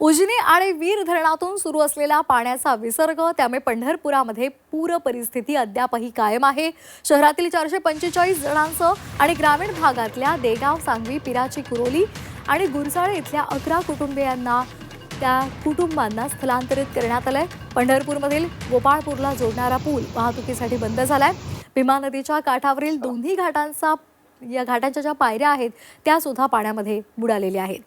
उजनी आणि वीर धरणातून सुरू असलेला पाण्याचा विसर्ग त्यामुळे पंढरपुरामध्ये पूर परिस्थिती अद्यापही कायम आहे. शहरातील चारशे पंचेचाळीस जणांचं आणि ग्रामीण भागातल्या देगाव सांगवी पिराची कुरोली आणि गुरसाळे इथल्या अकरा कुटुंबियांना त्या कुटुंबांना स्थलांतरित करण्यात आलंय. पंढरपूरमधील गोपाळपूरला जोडणारा पूल वाहतुकीसाठी बंद झालाय. भीमा नदीच्या काठावरील दोन्ही घाटांचा या घाटांच्या ज्या पायऱ्या आहेत त्या सुद्धा पाण्यामध्ये बुडालेल्या आहेत.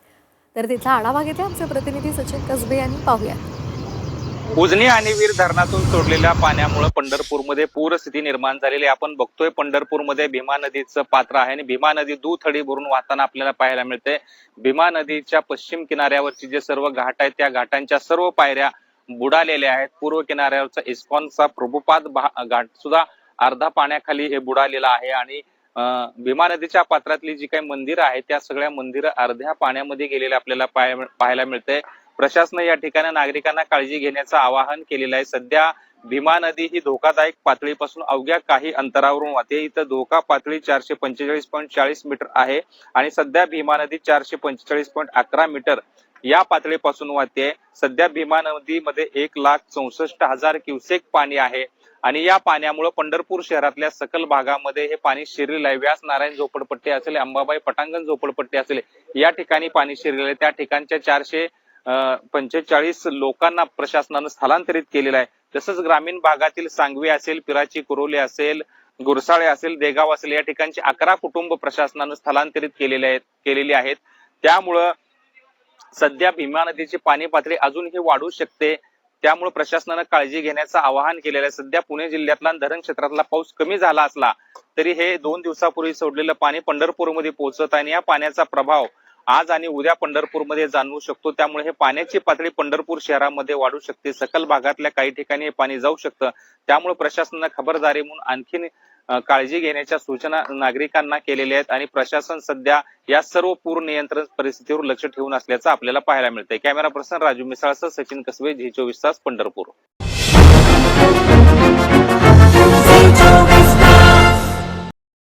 तर तिथला आढावा घेतला आमचे प्रतिनिधी सचिन कसबे यांनी. पाहूयात उजनी आणि वीर धरणातून सोडलेल्या पाण्यामुळे पंढरपूरमध्ये पूरस्थिती निर्माण झालेली आहे. आपण बघतोय पंढरपूरमध्ये भीमा नदीचं पात्र आहे आणि भीमा नदी दुथडी भरून वाहताना आपल्याला पाहायला मिळते भीमा नदीच्या पश्चिम किनाऱ्यावरची जे सर्व घाट आहेत त्या घाटांच्या सर्व पायऱ्या बुडालेल्या आहेत. पूर्व किनाऱ्यावरचा इस्कॉनचा प्रभुपाद घाट सुद्धा अर्धा पाण्याखाली हे बुडालेला आहे आणि भीमा नदीच्या पात्रातली जी काही मंदिरं आहेत त्या सगळ्या मंदिरं अर्ध्या पाण्यामध्ये गेलेल्या आपल्याला पाहायला मिळते प्रशासन या ठिकाणी नागरिकांना काळजी घेण्याचं आवाहन केलेलं आहे. सध्या भीमा नदी ही धोकादायक पातळीपासून अवघ्या काही अंतरावरून वाहते. इथं धोका पातळी चारशे पंचेचाळीस पॉईंट चाळीस मीटर आहे आणि सध्या भीमा नदी चारशे पंचेचाळीस पॉईंट अकरा मीटर या पातळीपासून वाहते. सध्या भीमा नदीमध्ये एक लाख चौसष्ट हजार क्युसेक पाणी आहे. आणि या पाण्यामुळे पंढरपूर शहरातल्या सकल भागामध्ये हे पाणी शिरलेलं आहे. व्यास नारायण झोपडपट्टी असेल अंबाबाई पटांगण झोपडपट्टी असेल या ठिकाणी पाणी शिरलेलं आहे. त्या ठिकाणच्या चारशे पंचेचाळीस लोकांना प्रशासनानं स्थलांतरित केलेलं आहे. तसंच ग्रामीण भागातील सांगवी असेल पिराची कुरोली असेल गुरसाळे असेल देगाव असेल या ठिकाणची अकरा कुटुंब प्रशासनानं स्थलांतरित केलेले आहेत केलेली आहेत. त्यामुळं सध्या भीमा नदीची पाणी पातळी अजूनही वाढू शकते. त्यामुळे प्रशासनानं काळजी घेण्याचं आवाहन केलेलं आहे. सध्या पुणे जिल्ह्यातला धरण क्षेत्रातला पाऊस कमी झाला असला तरी हे दोन दिवसापूर्वी सोडलेलं पाणी पंढरपूरमध्ये पोहोचत आणि या पाण्याचा प्रभाव आज आणि उद्या पंढरपूरमध्ये जाणवू शकतो. त्यामुळे हे पाण्याची पातळी पंढरपूर शहरामध्ये वाढू शकते. सकल भागातल्या काही ठिकाणी हे पाणी जाऊ शकतं. त्यामुळे प्रशासनानं खबरदारी म्हणून आणखीन काळजी घेण्याच्या सूचना नागरिकांना केलेल्या आहेत आणि प्रशासन सध्या या सर्व पूर नियंत्रण परिस्थितीवर लक्ष ठेवून असल्याचं आपल्याला पाहायला मिळतंय. कॅमेरा पर्सन राजू मिसाळसह सचिन कसबे झी चोवीस तास पंढरपूर.